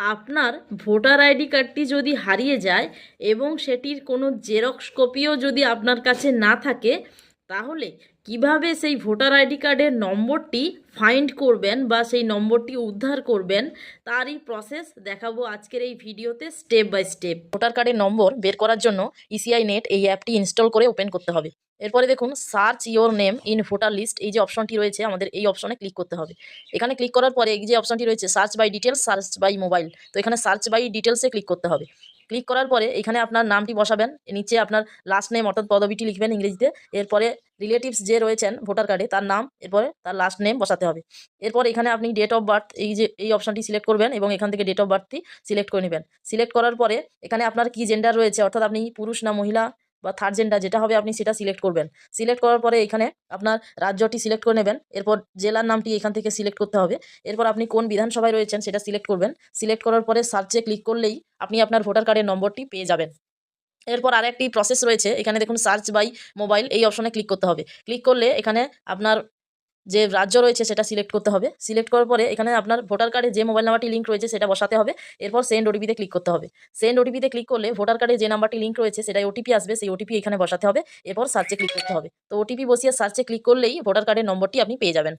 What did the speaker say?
আপনার voter ID কার্ডটি যদি হারিয়ে যায় এবং সেটির কোনো জেরক্স কপিও যদি আপনার কাছে না থাকে তাহলে কীভাবে সেই ভোটার আইডি কার্ডের নম্বরটি ফাইন্ড করবেন বা সেই নম্বরটি উদ্ধার করবেন, তারই প্রসেস দেখাবো আজকের এই ভিডিওতে স্টেপ বাই স্টেপ ভোটার কার্ডের নম্বর বের করার জন্য ইসিআই নেট এই অ্যাপটি ইনস্টল করে ওপেন করতে হবে। এরপরে দেখুন search your name in voter list এই যে অপশনটি রয়েছে, আমাদের এই অপশনে ক্লিক করতে হবে। এখানে ক্লিক করার পরে এই যে অপশনটি রয়েছে search by details search by mobile তো এখানে সার্চ বাই ডিটেলসে ক্লিক করতে হবে। ক্লিক করার পরে এখানে আপনার নামটি বসাবেন নিচে আপনার লাস্ট নেম অর্থাৎ পদবিটি লিখবেন ইংরেজিতে, এরপরে রিলেটিভস যে রয়েছেন ভোটার কার্ডে তার নাম, এরপরে তার লাস্ট নেম বসাতে হবে। এরপর এখানে আপনি ডেট অফ বার্থ এই যে, এই অপশানটি সিলেক্ট করবেন এবং এখান থেকে ডেট অফ বার্থটি সিলেক্ট করে নেবেন। সিলেক্ট করার পরে এখানে আপনার কি জেন্ডার রয়েছে, অর্থাৎ আপনি পুরুষ না মহিলা বা থার্ড জেন্ডার যেটা হবে আপনি সেটা সিলেক্ট করবেন। সিলেক্ট করার পরে এখানে আপনার রাজ্যটি সিলেক্ট করে নেবেন। এরপর জেলার নামটি এখান থেকে সিলেক্ট করতে হবে। এরপর আপনি কোন বিধানসভায় রয়েছেন সেটা সিলেক্ট করবেন। সিলেক্ট করার পরে সার্চে ক্লিক করলেই আপনি আপনার ভোটার কার্ডের নম্বরটি পেয়ে যাবেন। এরপর আরেকটি প্রসেস রয়েছে। এখানে দেখুন সার্চ বাই মোবাইল এই অপশনে ক্লিক করতে হবে। ক্লিক করলে এখানে আপনার যে রাজ্য রয়েছে সেটা সিলেক্ট করতে হবে। সিলেক্ট করার পরে এখানে আপনার ভোটার কার্ডে যে মোবাইল নাম্বারটি লিঙ্ক রয়েছে সেটা বসাতে হবে। এরপর সেন্ড ওটিপিতে ক্লিক করতে হবে। সেন্ড ওটিপিতে ক্লিক করলে ভোটার কার্ডে যে নাম্বারটি লিঙ্ক রয়েছে সেটাই ওটিপি আসবে, সেই ওটিপি এখানে বসাতে হবে। এরপর সার্চে ক্লিক করতে হবে। তো ওটিপি বসিয়ে সার্চে ক্লিক করলেই ভোটার কার্ডের নম্বরটি আপনি পেয়ে যাবেন।